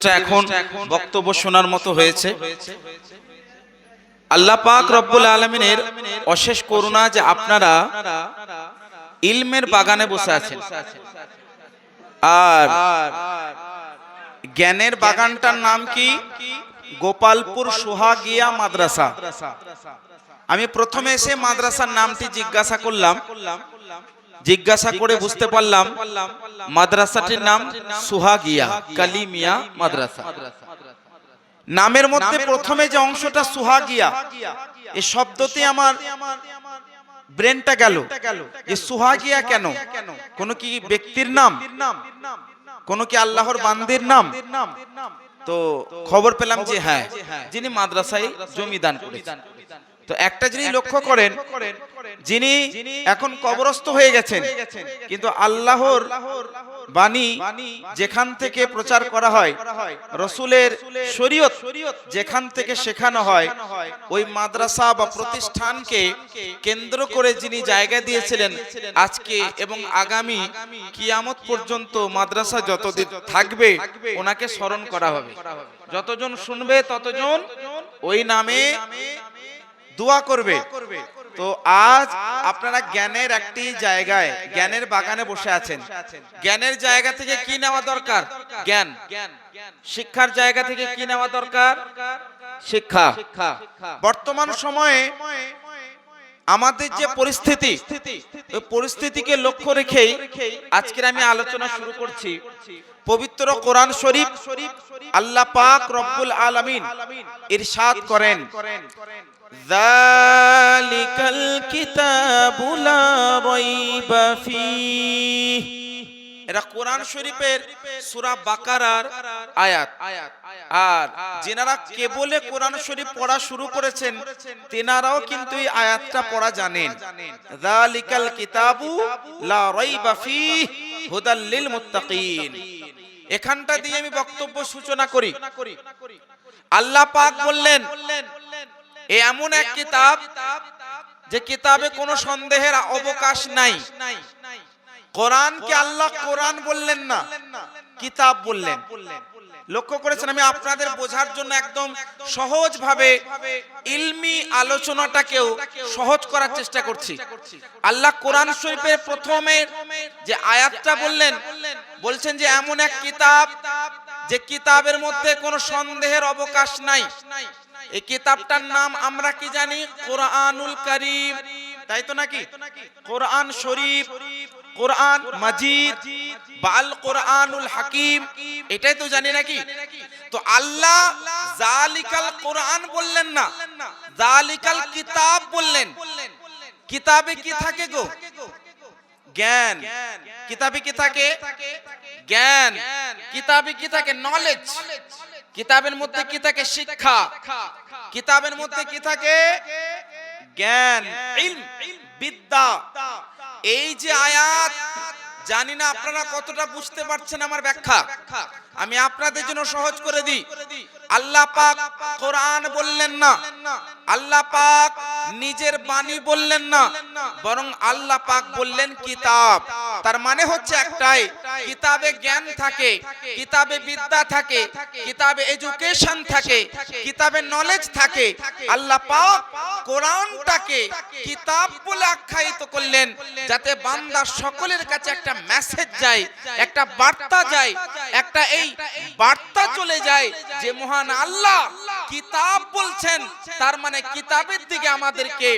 এখন বক্তব্য শোনার মতো হয়েছে। আল্লাহ পাক রব্বুল আলমিনের অশেষ করুণা যে আপনারা ইলমের বাগানে বসে আছেন। আর জ্ঞানের বাগানটার নাম কি? গোপালপুর সোহাগিয়া মাদ্রাসা। আমি প্রথমে এসে মাদ্রাসার নামটি জিজ্ঞাসা করলাম। জিজ্ঞাসা করে বুঝতে পারলাম মাদ্রাসাটির নাম সুহাগিয়া কালিমিয়া মাদ্রাসা। নামের মধ্যে প্রথমে যে অংশটা সুহাগিয়া এই শব্দতে আমার ব্রেনটা গেল। যে সুহাগিয়া কেন? কোন? কি ব্যক্তির নাম? কোন কি আল্লাহর বান্দির নাম? তো খবর পেলাম যে হ্যাঁ যিনি মাদ্রাসায় জমি দান করেছেন। তো একটা জিনিস লক্ষ্য করেন যিনি এখন কবরস্থ হয়ে গেছেন কিন্তু আল্লাহর বাণী যেখান থেকে প্রচার করা হয় রসুলের শরীয়ত যেখান থেকে শেখানো হয় ওই মাদ্রাসা বা প্রতিষ্ঠানকে কেন্দ্র করে যিনি জায়গা দিয়েছিলেন আজকে এবং আগামী কিয়ামত পর্যন্ত মাদ্রাসা যতদিন থাকবে ওনাকে স্মরণ করা হবে। যতজন শুনবে ততজন ওই নামে দোয়া করবে। তো আজ আপনারা জ্ঞানের একটি জায়গায় জ্ঞানের বাগানে বসে আছেন। জ্ঞানের জায়গা থেকে কি নেওয়া দরকার? জ্ঞান। শিক্ষার জায়গা থেকে কি নেওয়া দরকার? শিক্ষা। বর্তমান সময়ে আমাদের যে পরিস্থিতি ওই পরিস্থিতিকে লক্ষ্য রেখেই আজকের আমি আলোচনা শুরু করছি। পবিত্র কোরআন শরীফ আল্লাহ পাক রব্বুল আলামিন ইরশাদ করেন। যালিকাল কিতাবু লা রাইবা ফীহ এটা কোরআন শরীফের সূরা বাকারার আয়াত। আর যেনারা কেবলে কোরআন শরীফ পড়া শুরু করেছেন, তেনারাও কিন্তু এই আয়াতটা পড়া জানেন। যালিকাল কিতাবু লা রাইবা ফীহ হুদাল লিল মুত্তাকিন। এখানটা দিয়ে আমি বক্তব্য সূচনা করি। আল্লাহ পাক বললেন এ এমন এক কিতাব যে কিতাবে কোনো সন্দেহের অবকাশ নাই। কোরআনকে আল্লাহ কোরআন বললেন না, কিতাব বললেন। লক্ষ্য করেছেন, আমি আপনাদের বোঝার জন্য একদম সহজ ভাবে ইলমি আলোচনাটাকেও সহজ করার চেষ্টা করছি। আল্লাহ কোরআন শরীফের প্রথমে যে আয়াতটা বললেন, বলছেন যে এমন এক কিতাব যে কিতাবের মধ্যে কোনো সন্দেহের অবকাশ নাই। এই কিতাবটার নাম আমরা কি জানি? কোরআনুল করিম। তাই তো নাকি? কোরআন শরীফ, কোরআন মাজিদ, বাল কোরআনুল হাকিম, এটাই তো জানি নাকি? তো আল্লাহ জালিকাল কোরআন বললেন না জালিকাল কিতাব বললেন। কিতাবে কি থাকে গো? জ্ঞান। কিতাবে কি থাকে? জ্ঞান। কিতাবে কি থাকে? নলেজ কিতাবের মধ্যে কি থাকে শিক্ষা? কিতাবের মধ্যে কি থাকে? জ্ঞান বিদ্যা। এই যে আয়াত, জানি না আপনারা কতটা বুঝতে পারছেন আমার ব্যাখ্যা। আমি আপনাদের জন্য সহজ করে দিই। আল্লাহ পাক কোরআন বললেন না। আল্লাহ পাক নিজের বাণী বললেন না। বরং আল্লাহ পাক বললেন কিতাব। তার মানে হচ্ছে একটাই, কিতাবে জ্ঞান থাকে, কিতাবে বিদ্যা থাকে, কিতাবে এডুকেশন থাকে, কিতাবে নলেজ থাকে। আল্লাহ পাক কোরআনটাকে কিতাব বলে আখ্যায়িত করলেন, যাতে বান্দা সকলের কাছে একটা মেসেজ যায়, একটা বার্তা যায়, একটা এই বার্তা চলে যায় যে মহান আল্লাহ কিতাব বলছেন, তার মানে কিতাবের দিকে আমাদেরকে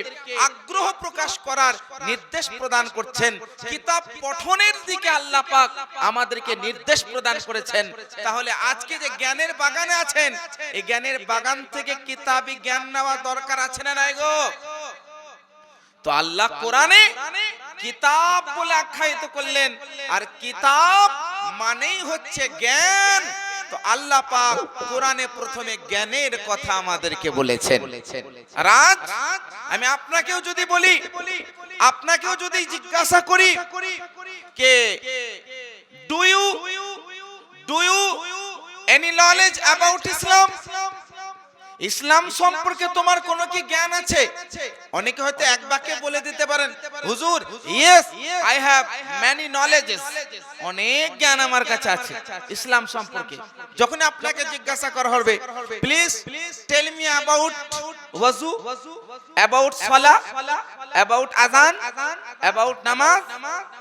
আগ্রহ প্রকাশ করার নির্দেশ প্রদান করছেন। কিতাব পঠনের দিকে আল্লাহ পাক আমাদেরকে নির্দেশ প্রদান করেছেন। তাহলে আজকে যে জ্ঞানের বাগানে আছেন, এই জ্ঞানের বাগান থেকে কিতাবি জ্ঞান নেওয়া দরকার আছে না নাই গো? তো আল্লাহ কোরআনে কিতাব বলে আখ্যায়িত করলেন, আর কিতাব মানেই হচ্ছে জ্ঞান। তো আল্লাহ পাক কোরআনে প্রথমে জ্ঞানের কথা আমাদেরকে বলেছেন। রাজ, আমি আপনাকেও যদি বলি, আপনাকেও যদি জিজ্ঞাসা করি, কে? Do you do you any knowledge about Islam Islam সম্পর্কে তোমার কোনো কি জ্ঞান আছে? অনেকে হয়তো এক বাক্যে বলে দিতে পারেন হুজুর yes I have many knowledges অনেক জ্ঞান আমার কাছে আছে ইসলাম সম্পর্কে। যখন আপনাকে জিজ্ঞাসা করা হবে প্লিজ টেল মি অ্যাবাউট ওয়াজু অ্যাবাউট সালা অ্যাবাউট আজান অ্যাবাউট নামাজ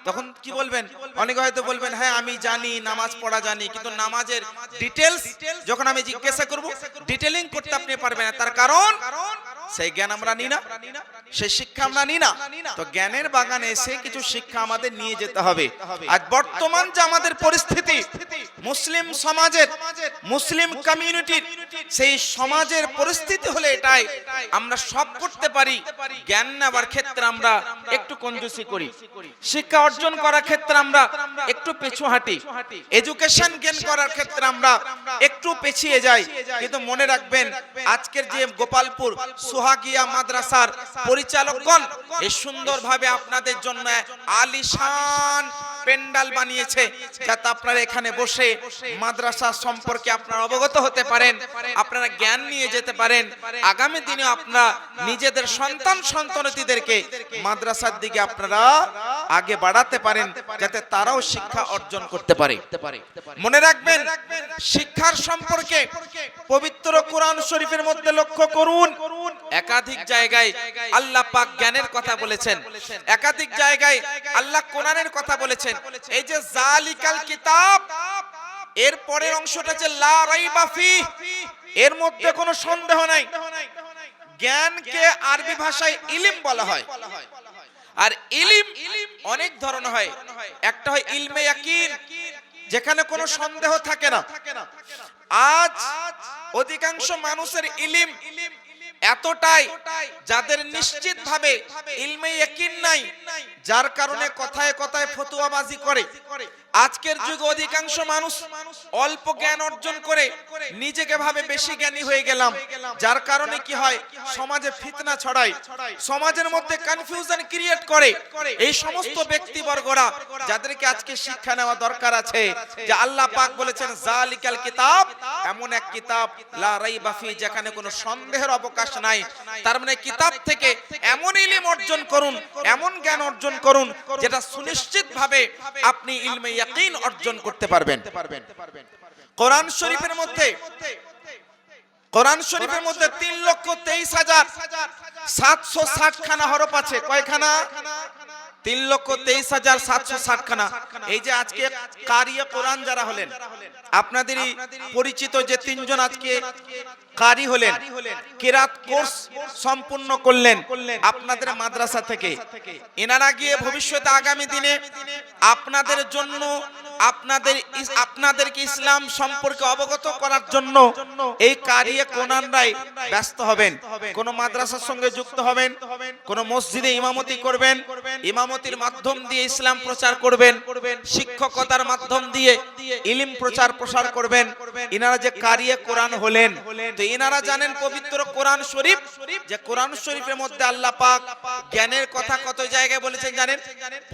তখন কি বলবেন? অনেকে হয়তো বলবেন হ্যাঁ আমি জানি নামাজ পড়া জানি কিন্তু নামাজের ডিটেলস যখন আমি জিজ্ঞাসা করব ডিটেলিং করতে আপনি পারবেন না। তার কারণ, সেই জ্ঞান আমরা নিই না, সেই শিক্ষা আমরা নিই না। তো জ্ঞানের বাগানে এসে কিছু শিক্ষা আমাদের নিয়ে যেতে হবে। আজ বর্তমান যে আমাদের পরিস্থিতি, মুসলিম সমাজের, মুসলিম কমিউনিটির সেই সমাজের পরিস্থিতি হলে এটাই আমরা সব করতে পারি। জ্ঞান নেওয়ার ক্ষেত্রে আমরা একটু কঞ্জুসি করি। শিক্ষা অর্জন করার ক্ষেত্রে আমরা একটু পিছু হাঁটি। এডুকেশন গেন করার ক্ষেত্রে আমরা একটু পেছিয়ে যাই। কিন্তু মনে রাখবেন আজকের যে গোপালপুর সোহাগিয়া মাদ্রাসার পরিচালকগণ এই সুন্দরভাবে আপনাদের জন্য আলিশান পেন্ডাল বানিয়েছে যাতে আপনারা এখানে বসে মাদ্রাসা সম্পর্কে আপনারা অবগত হতে পারেন আপনারা জ্ঞান নিয়ে যেতে পারেন। আগামী দিনে আপনারা নিজেদের সন্তান সন্তানতিদেরকে মাদ্রাসার দিকে আপনারা আগে বাড়াতে পারেন যাতে তারাও শিক্ষা অর্জন করতে পারে। মনে রাখবেন শিক্ষার সম্পর্কে পবিত্র কোরআন শরীফের মধ্যে লক্ষ্য করুন। একাধিক জায়গায় আল্লাহ পাক জ্ঞানের কথা বলেছেন। একাধিক জায়গায় আল্লাহ কোরআনের কথা বলেছেন। এই যে জালিকাল কিতাব, এর পরের অংশটা যে লা রাইবা ফি, এর মধ্যে কোনো সন্দেহ নাই। জ্ঞানকে আরবি ভাষায় ইলিম বলা হয়। আর ইলিম অনেক ধরনের হয়। একটা হয় ইলমে ইয়াকিন, যেখানে কোনো সন্দেহ থাকে না। আজ অধিকাংশ মানুষের ইলিম এতটাই যাদের নিশ্চিতভাবে ইলমে ইয়াকিন নাই যার কারণে কথায় কথায় ফতুয়াবাজি করে। আজকের যুগে অধিকাংশ মানুষ অল্প জ্ঞান অর্জন করে নিজেকে ভাবে বেশি জ্ঞানী হয়ে গেলাম। যার কারণে কি হয়? সমাজে ফিতনা ছড়ায়। সমাজের মধ্যে কনফিউশন ক্রিয়েট করে। এই সমস্ত ব্যক্তিবর্গরা যাদেরকে আজকে শিক্ষা নেওয়া দরকার আছে যে আল্লাহ পাক বলেছেন জালিকাল কিতাব এমন এক কিতাব। লা রাইবা ফি যেখানে কোনো সন্দেহের অবকাশ নাই। তার মানে কিতাব থেকে এমন ইলম অর্জন করুন এমন জ্ঞান অর্জন করুন, যেটা সুনিশ্চিত ভাবে আপনি ইলমে ইয়াকিন অর্জন করতে পারবেন। কোরআন শরীফের মধ্যে, কোরআন শরীফের মধ্যে তিন লক্ষ তেইশ হাজার সাতশো ষাট খানা হরফ আছে। কয়খানা? তিন লক্ষ তেইশ হাজার সাতশো ষাটখানা। এই যে আজকে কারিয়া কোরআন যারা হলেন, আপনাদেরই পরিচিত যে তিনজন আজকে কারি হলেন, কেরাত কোর্স সম্পূর্ণ করলেন আপনাদের মাদ্রাসা থেকে। এনারা গিয়ে ভবিষ্যতে আগামী দিনে আপনাদের জন্য আপনাদের আপনাদেরকে ইসলাম সম্পর্কে অবগত করার জন্য এই কারিয়ে কোরআনরাই ব্যস্ত হবেন। কোন মাদ্রাসার সঙ্গে যুক্ত হবেন কোন মসজিদে ইমামতি করবেন ইমামতির মাধ্যম দিয়ে ইসলাম প্রচার করবেন শিক্ষকতার মাধ্যম দিয়ে ইলিম প্রচার প্রসার করবেন। ইনারা যে কারিয়ে কোরআন হলেন তো ইনারা জানেন পবিত্র কোরআন শরীফ যে কোরআন শরীফের মধ্যে আল্লাহ পাক জ্ঞানের কথা কত জায়গায় বলেছেন জানেন?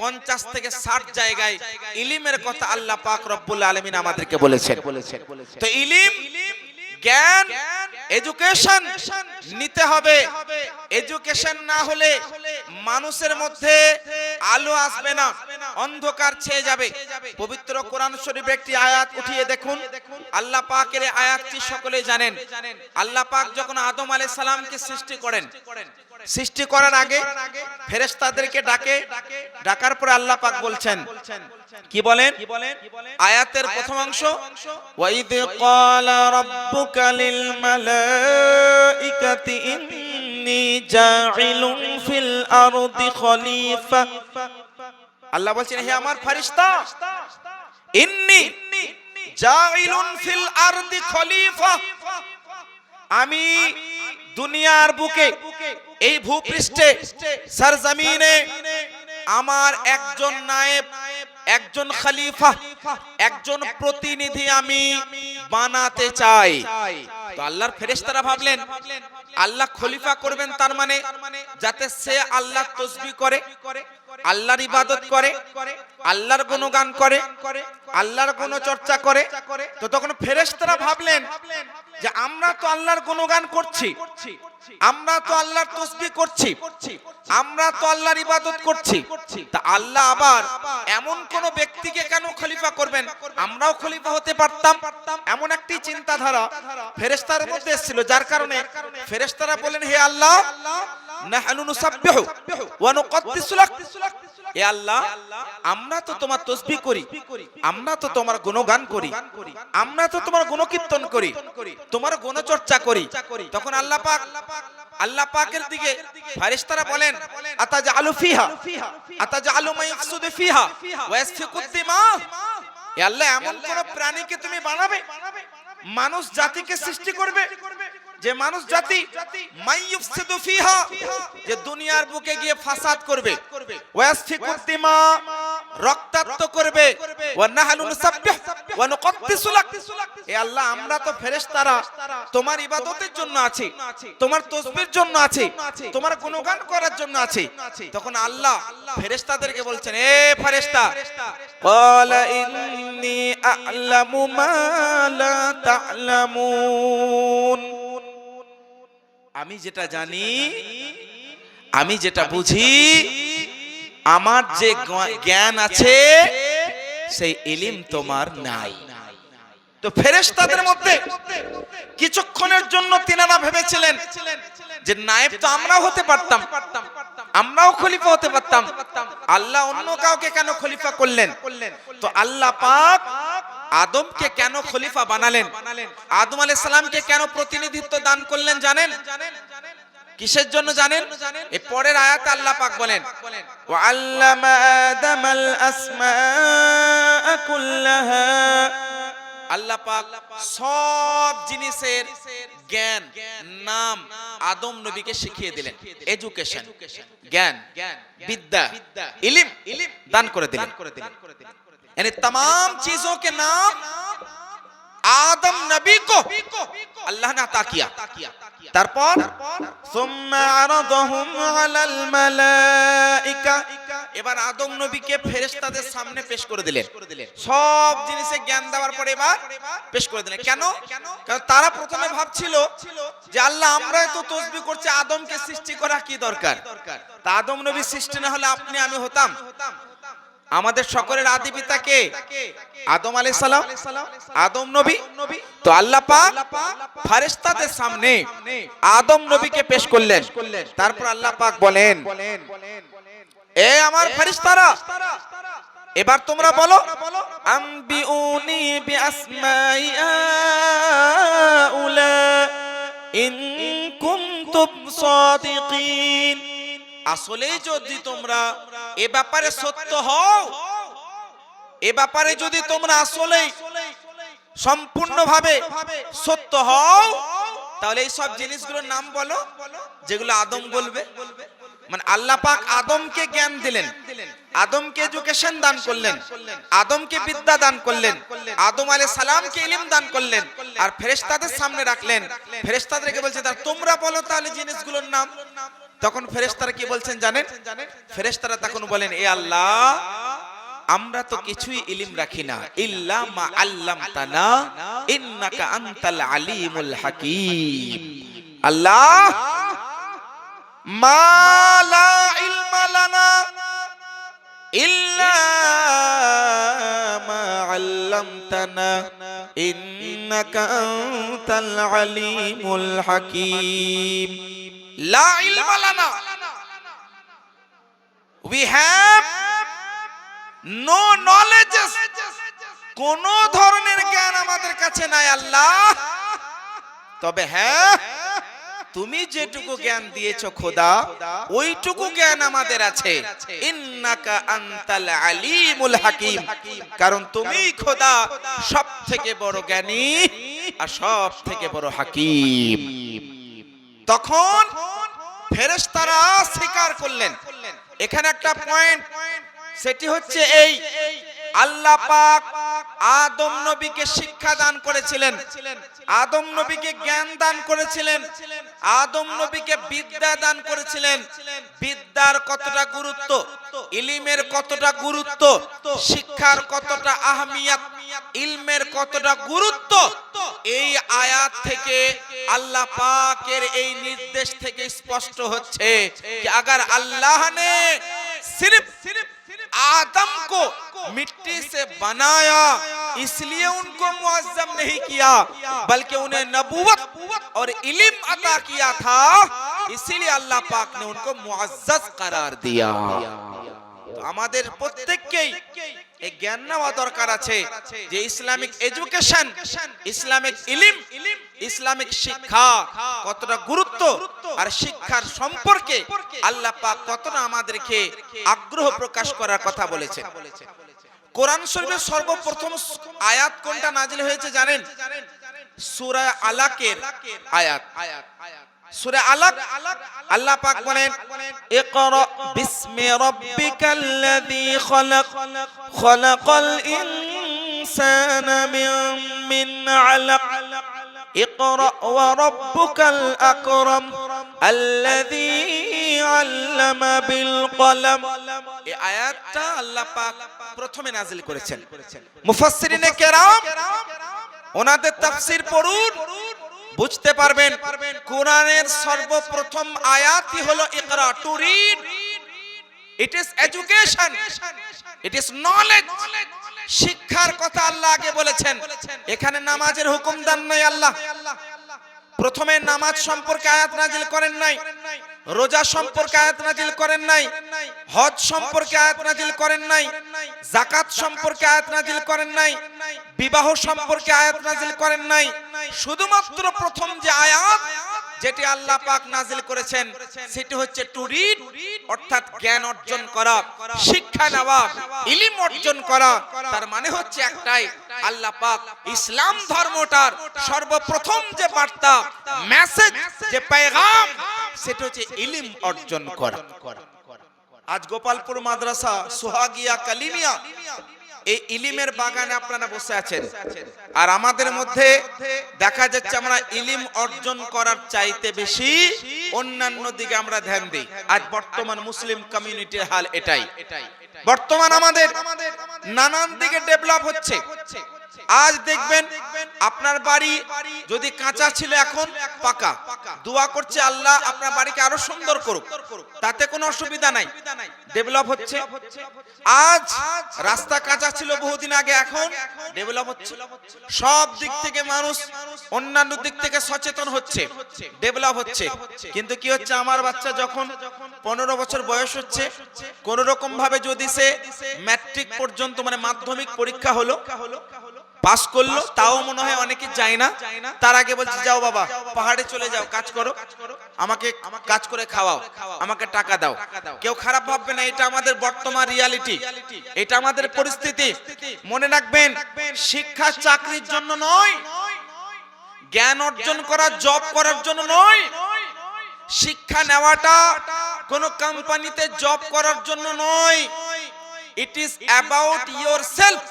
পঞ্চাশ থেকে ষাট জায়গায়। ইলিমের কথা আল্লাহ পাক রব্বুল আলমিন আমাদেরকে বলেছেন। তো ইলিম জ্ঞান এডুকেশন নিতে হবে। এডুকেশন না হলে মানুষের মধ্যে আলো আসবে না অন্ধকার ছেয়ে যাবে। পবিত্র কোরআন শরীফে একটি আয়াত উঠিয়ে দেখুন। আল্লাহ পাকের আয়াতটি সকলে জানেন। আল্লাহ পাক যখন আদম আলাইহিস সালামকে সৃষ্টি করেন সৃষ্টি করার আগে ফেরেশতাদেরকে ডাকে। ডাকার পরে আল্লাহ পাক বলছেন কি বলেন? আয়াতের প্রথম অংশ ওয়াইদ ক্বালা রাব্বুকা লিল মালাইকাতি ইন্নী জাইলুন ফিল আরদি খলিফা। আল্লাহ বলছেন হে আমার ফেরেশতা ইন্নী জাইলুন ফিল আরদি খলিফা। আমি দুনিয়ার বুকে এই ভূপৃষ্ঠে সরজমিনে আমার একজন নায়েব একজন খলিফা একজন প্রতিনিধি আমি বানাতে চাই। তো আল্লাহর ফেরেশতারা ভাবলেন আল্লাহ খলিফা করবেন তার মানে যাতে সে আল্লাহ তসবি করে আল্লাহর ইবাদত করে আল্লাহর গুণগান করে আল্লাহর গুণ চর্চা করে। তো তখন ফেরেশতারা ভাবলেন যে আমরা তো আল্লাহর গুণগান করছি। আমরা তো আল্লাহর তসবি করছি। আমরা তো আল্লাহর ইবাদত করছি। তা আল্লাহ আবার এমন কোন ব্যক্তিকে কেন খলিফা করবেন? আমরাও খলিফা হতে পারতাম। এমন একটি চিন্তাধারা ফেরেস্তার মধ্যে এসেছিল যার কারণে ফেরেস্তারা বলেন হে আল্লাহ নাহনু নুসাব্বিহু ওয়া নুকদ্দিসু লাক। আল্লাহ, আমরা তো তোমার তসবিহ করি, আমরা তো তোমার গুণগান করি, আমরা তো তোমার গুণকীর্তন করি, তোমার গুণচর্চা করি। তখন আল্লাহ পাক, আল্লাহ পাকের দিকে ফেরেশতারা বলেন ফিহা ফিহা ওয়া দিমা। আল্লাহ, এমন কোন প্রাণীকে তুমি বানাবে, মানুষ জাতিকে সৃষ্টি করবে যে মানুষ জাতি যে দুনিয়ার বুকে গিয়ে ফাসাদ করবে। রক্তাক্ত করবে। আল্লাহ আমরা তো ফেরেশতারা তোমার ইবাদতের জন্য আছি তোমার তসবির জন্য আছি তোমার গুণগান করার জন্য আছি। তখন আল্লাহ ফেরেশতাদেরকে বলছেন এ ফেরেশতা ক্বালা ইন্নী আ'লামু মা লা তা'লামুন। আমি যেটা জানি আমি যেটা বুঝি আমার যে জ্ঞান আছে সেই ইলিম তোমার নাই। তো ফেরেশতাদের মধ্যে কিছুক্ষণের জন্য তিনারা ভেবেছিলেন যে নায়েব তো আমরাও হতে পারতাম আমরাও খলিফা হতে পারতাম আল্লাহ অন্য কাউকে কেন খলিফা করলেন? তো আল্লাহ পাক আদমকে কেন খলিফা বানালেন? আদম আলাইহিস সালামকে কেন প্রতিনিধিত্ব দান করলেন জানেন? কিসের জন্য জানেন? এই পরের আয়াতে আল্লাহ পাক বলেন ওয়া আল্লামা আদামাল আসমাআ কুল্লাহা। আল্লাহ পাক সব জিনিসের জ্ঞান নাম আদম নবীকে শিখিয়ে দিলেন। এডুকেশন জ্ঞান জ্ঞান বিদ্যা ইলিম দান করে দিলেন। यानी तमाम चीजों के नाम আদম নবী কো আল্লাহ না তা কিয়া তারপর সুম্মা আরাদাহুম আলাল মালাইকা এবার আদম নবীকে ফেরেশতাদের সামনে পেশ করে দিলেন সব জিনিসে জ্ঞান দেওয়ার পরে এবার পেশ করে দিলেন কেন? কারণ তারা প্রথমে ভাবছিল যে আল্লাহ আমরা তো তসবি করছি, আদমকে সৃষ্টি করা কি দরকার? তা আদম নবী সৃষ্টি না হলে আপনি আমি হতাম। আমাদের সকলের আদি পিতা কে আদম আলাইহিস সালাম আদম নবী। তো আল্লাহ পাক ফেরেশতাদের সামনে আদম নবীকে পেশ করলেন। তারপর আল্লাহ পাক বলেন এ আমার ফেরেশতারা এবার তোমরা বলো আম্বিউনি বিআসমাই আউলা ইন কুনতুম সাদিকিন। আসলে যদি তোমরা এ ব্যাপারে সত্য হও, এ ব্যাপারে যদি তোমরা আসলে সম্পূর্ণভাবে সত্য হও, তাহলে এই সব জিনিসগুলোর নাম বলো, যেগুলো আদম বলবে। মানে আল্লাহ পাক আদমকে জ্ঞান দিলেন, আদমকে এডুকেশন দান করলেন, আদমকে বিদ্যা দান করলেন, আদম আলাইহিস সালামকে ইলম দান করলেন, আর ফেরেশতাদের সামনে রাখলেন। ফেরেশতাদেরকে বলছে তোমরা বলো তাহলে জিনিসগুলোর নাম। তখন ফেরেশতারা কি বলছেন জানেন? ফেরেশতারা তখন বলেন, এ আল্লাহ, আমরা তো কিছুই ইলিম রাখি না। ইল্লা মা আল্লামতানা, ইন্নাকা আনতাল আলিমুল হাকিম। আল্লাহ, মা লা ইলমা লানা ইল্লা মা আল্লামতানা, ইন্নাকা আনতাল আলিমুল হাকিম। লা কোন ধরনের জ্ঞান আমাদের কাছে নাই আল্লাহ। তবে হ্যাঁ তুমি যেটুকু জ্ঞান দিয়েছ খোদা, ওইটুকু জ্ঞান আমাদের আছে। আলিমুল হাকিম। কারণ তুমি খোদা সব থেকে বড় জ্ঞানী আর সব থেকে বড় হাকিম। তখন ফেরেশতারা স্বীকার করলেন। এখানে একটা পয়েন্ট সেটি হচ্ছে এই আল্লাহ পাক আদম নবীকে শিক্ষা দান করেছিলেন। আদম নবীকে জ্ঞান দান করেছিলেন। আদম নবীকে বিদ্যা দান করেছিলেন। বিদ্যার কতটা গুরুত্ব, ইলিমের কতটা গুরুত্ব, শিক্ষার কতটা আহমিয়াত, ইলমের কতটা গুরুত্ব, এই আয়াত থেকে আল্লাহ পাকের এই নির্দেশ থেকে স্পষ্ট হচ্ছে আগার আল্লাহ নে সিরিফ সিরিফ आदम को मिट्टी से बनाया इसलिए उनको मुआजम नहीं किया बल्कि उन्हें नबूवत और इलिम अदा किया था। इसीलिए अल्लाह पाक ने उनको मुआजत करार दिया। আমাদের প্রত্যেককেই এই জ্ঞান নেওয়া দরকার আছে যে ইসলামিক এডুকেশন, ইসলামিক ইলিম, ইসলামিক শিক্ষা কতটা গুরুত্ব আর শিক্ষার সম্পর্কে আল্লাহ পাক কতটা আমাদেরকে আগ্রহ প্রকাশ করার কথা বলেছেন। কোরআন শরীফের সর্বপ্রথম আয়াত কোনটা নাজিল হয়েছে জানেন? সূরা আলাকের আয়াত। সূরা আলাক আল্লাহ পাক বলেন ইকরা বিসমি রাব্বিকাল্লাযী খলাক খলাকাল ইনসানা মিন মিন আলাক اقرأ وربك الأكرم الذي علم بالقلم এই আয়াতটা আল্লাহ পাক প্রথমে নাজিল করেছেন মুফাসসিরিনে কেরাম ওনাদের তাফসীর পড়ুন বুঝতে পারবেন, কোরআনের সর্বপ্রথম আয়াতই হলো ইকরা, to read. It is education it is knowledge শিক্ষার কথা আল্লাহ আগে বলেছেন। এখানে নামাজের হুকুম দেন নাই আল্লাহ। প্রথমে নামাজ সম্পর্কে আয়াত নাজিল করেন নাই। রোজা সম্পর্কে আয়াত নাজিল করেন নাই, হজ সম্পর্কে আয়াত নাজিল করেন নাই জাকাত সম্পর্কে আয়াত নাজিল করেন নাই, বিবাহ সম্পর্কে আয়াত নাজিল করেন নাই। শুধুমাত্র প্রথম যে আয়াত যেটি আল্লাহ পাক নাজিল করেছেন, সেটি হচ্ছে টু রিড অর্থাৎ জ্ঞান অর্জন করা, শিক্ষা নেওয়া, ইলিম অর্জন করা। তার মানে হচ্ছে একটাই, আল্লাহ পাক ইসলাম ধর্মটার সর্বপ্রথম যে বার্তা মেসেজ যে পেগাম, সেটা হচ্ছে ইলিম অর্জন করা। আজ গোপালপুর মাদ্রাসা, সোহাগিয়া, কালিমিয়া এই ইলিমের বাগানে আপনারা বসে আছেন। আর আমাদের মধ্যে দেখা যাচ্ছে আমরা ইলিম অর্জন করার চাইতে বেশি অন্যান্য দিকে আমরা ধ্যান দিই। আজ বর্তমান মুসলিম কমিউনিটির হাল এটাই। বর্তমান আমাদের নানান দিকে ডেভেলপ হচ্ছে। আজ দেখবেন আপনার বাড়ি যদি কাঁচা ছিল এখন পাকা। দোয়া করছে আল্লাহ আপনার বাড়িকে আরও সুন্দর করুক। তাতে কোনো অসুবিধা নাই। ডেভেলপ হচ্ছে। আজ রাস্তা কাঁচা ছিল বহুদিন আগে, এখন ডেভেলপ হচ্ছে। সব দিক থেকে মানুষ অন্যান্য দিক থেকে সচেতন হচ্ছে। ডেভেলপ হচ্ছে। কিন্তু কি হচ্ছে? আমার বাচ্চা যখন পনেরো বছর বয়স হচ্ছে কোন রকম ভাবে যদি সে ম্যাট্রিক পর্যন্ত মানে মাধ্যমিক পরীক্ষা হলো পাস করল তাও মনে হয় অনেকে যায় না। তার আগে বলছে যাও বাবা পাহাড়ে চলে যাও কাজ করো আমাকে কাজ করে খাওয়াও আমাকে টাকা দাও। কেউ খারাপ ভাববে না এটা আমাদের বর্তমান রিয়ালিটি এটা আমাদের পরিস্থিতি। মনে রাখবেন শিক্ষা চাকরির জন্য নয় জ্ঞান অর্জন করা জব করার জন্য নয়। শিক্ষা নেওয়াটা কোন কোম্পানিতে জব করার জন্য নয়। It is about yourself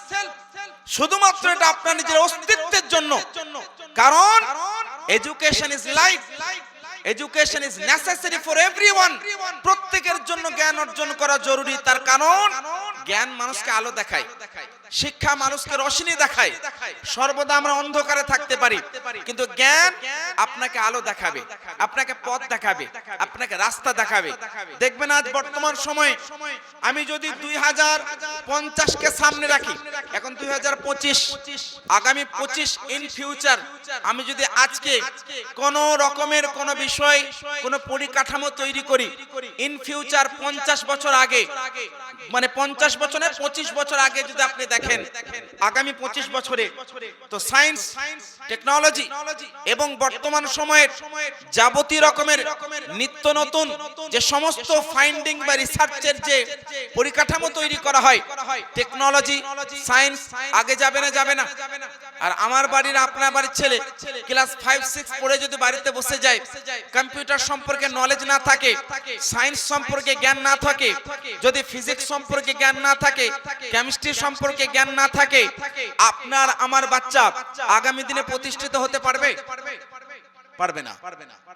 শুধুমাত্র এটা আপনার নিজের অস্তিত্বের জন্য। কারণ education is life education is necessary for everyone প্রত্যেকের জন্য জ্ঞান অর্জন করা জরুরি। তার কারণ জ্ঞান মানুষকে আলো দেখায়। শিক্ষা মানুষকে রোশনি দেখায়। সর্বদা আমরা অন্ধকারে থাকতে পারি। কিন্তু জ্ঞান আপনাকে আলো দেখাবে, আপনাকে পথ দেখাবে, আপনাকে রাস্তা দেখাবে। দেখবেন আজ বর্তমান সময়ে আমি যদি দুই হাজার পঞ্চাশকে সামনে রাখি, এখন দুই হাজার পঁচিশ, আগামী পঁচিশ ইন ফিউচার আমি যদি আজকে কোন রকমের কোন বিষয়, কোন পরিকাঠামো তৈরি করি ইন ফিউচার পঞ্চাশ বছর আগে মানে পঞ্চাশ বছরে পঁচিশ বছর আগে যদি আপনি দেখেন আগামী পঁচিশ বছরে তো সায়েন্স টেকনোলজি এবং বর্তমান সময়ের যাবতীয় রকমের নিত্য নতুন যে সমস্ত ফাইন্ডিং বা রিসার্চের যে পরিকাঠামো তৈরি করা হয় টেকনোলজি সায়েন্স আগে যাবে না যাবে না। আর আমার বাড়ির আপনার বাড়ির ছেলে ক্লাস ফাইভ সিক্স পড়ে যদি বাড়িতে বসে যায় কম্পিউটার সম্পর্কে নলেজ না থাকে সায়েন্স সম্পর্কে জ্ঞান না থাকে যদি ফিজিক্স সম্পর্কে জ্ঞান না থাকে কেমিস্ট্রি সম্পর্কে জ্ঞান না থাকে আপনার আমার বাচ্চা আগামী দিনে প্রতিষ্ঠিত হতে পারবে? পারবে না।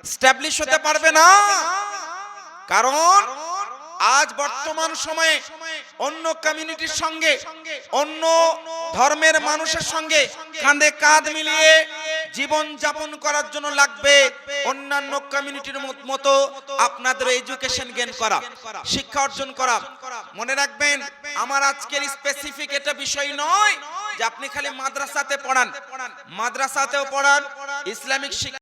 স্ট্যাবলিশ হতে পারবে না। কারণ আজ বর্তমান সময়ে অন্য কমিউনিটির সঙ্গে, অন্য ধর্মের মানুষের সঙ্গে কাঁধে কাঁধ মিলিয়ে জীবন যাপন করার জন্য লাগবে অন্যান্য কমিউনিটির মতো আপনাদের এডুকেশন গেন করা, শিক্ষা অর্জন করা। মনে রাখবেন, আমার আজকের স্পেসিফিক এটা বিষয় নয় যে আপনি খালি মাদ্রাসাতে পড়ান। মাদ্রাসাতেও পড়ান, ইসলামিক শিক্ষা